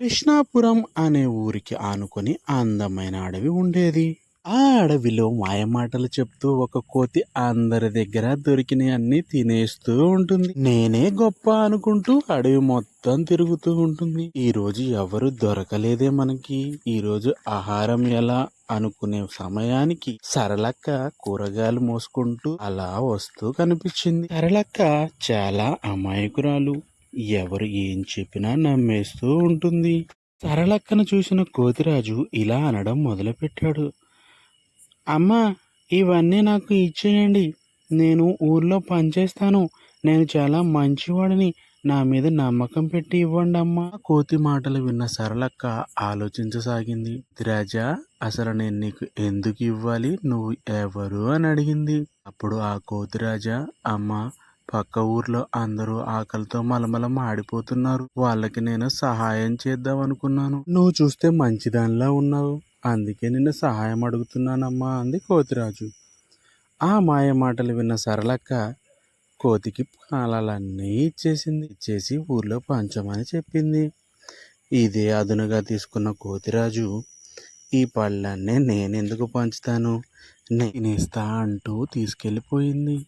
కృష్ణాపురం అనే ఊరికి ఆనుకొని అందమైన అడవి ఉండేది. ఆ అడవిలో మాయమాటలు చెప్తూ ఒక కోతి అందరి దగ్గర దొరికిన అన్ని తినేస్తూ ఉంటుంది. నేనే గొప్ప అనుకుంటూ అడవి మొత్తం తిరుగుతూ ఉంటుంది. ఈ రోజు ఎవరు దొరకలేదే మనకి. ఈ రోజు ఆహారం ఎలా అనుకునే సమయానికి సరళక్క కూరగాయలు మోసుకుంటూ అలా వస్తూ కనిపించింది. సరళక్క చాలా అమాయకురాలు. ఎవరు ఏం చెప్పినా నమ్మేస్తూ ఉంటుంది. సరళక్కను చూసిన కోతిరాజు ఇలా అనడం మొదలుపెట్టాడు. అమ్మా ఇవన్నీ నాకు ఇచ్చేయండి. నేను ఊర్లో పనిచేస్తాను. నేను చాలా మంచివాడిని. నా మీద నమ్మకం పెట్టి ఇవ్వండి అమ్మా. కోతి మాటలు విన్న సరళక్క ఆలోచించసాగింది. రాజా అసలు నేను నీకు ఎందుకు ఇవ్వాలి? నువ్వు ఎవరు అని అడిగింది. అప్పుడు ఆ కోతిరాజా అమ్మ పక్క ఊర్లో అందరూ ఆకలితో మలమల మాడిపోతున్నారు వాళ్ళకి నేను సహాయం చేద్దాం అనుకున్నాను. నువ్వు చూస్తే మంచిదానిలా ఉన్నావు. అందుకే నిన్ను సహాయం అడుగుతున్నానమ్మా అంది కోతిరాజు. ఆ మాయ మాటలు విన్న సరళక్క కోతికి పాలన్నీ ఇచ్చేసింది. ఇచ్చేసి ఊర్లో పంచమని చెప్పింది. ఇదే అదునుగా తీసుకున్న కోతిరాజు ఈ పళ్ళన్నీ నేనెందుకు పంచుతాను? నేనేస్తా అంటూ తీసుకెళ్ళిపోయింది.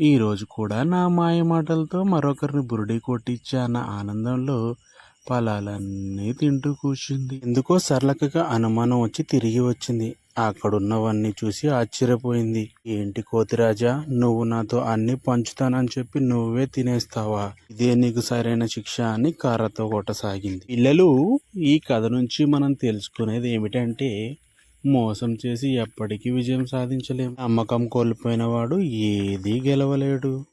ఈరోజు కూడా నా మాయమాటలతో మరొకరిని బురుడి కొట్టించా ఆనందంలో ఫలాలన్నీ తింటూ కూర్చుంది. ఎందుకో సరళకగా అనుమానం వచ్చి తిరిగి వచ్చింది. అక్కడున్నవన్నీ చూసి ఆశ్చర్యపోయింది. ఏంటి కోతిరాజా నువ్వు నాతో అన్ని పంచుతానని చెప్పి నువ్వే తినేస్తావా? ఇదే నీకు సరైన శిక్ష అని కర్రతో కొట్టసాగింది. పిల్లలు ఈ కథ నుంచి మనం తెలుసుకునేది ఏమిటంటే మోసం చేసి ఎప్పటికీ విజయం సాధించలేం. నమ్మకం కోల్పోయిన వాడు ఏదీ గెలవలేడు.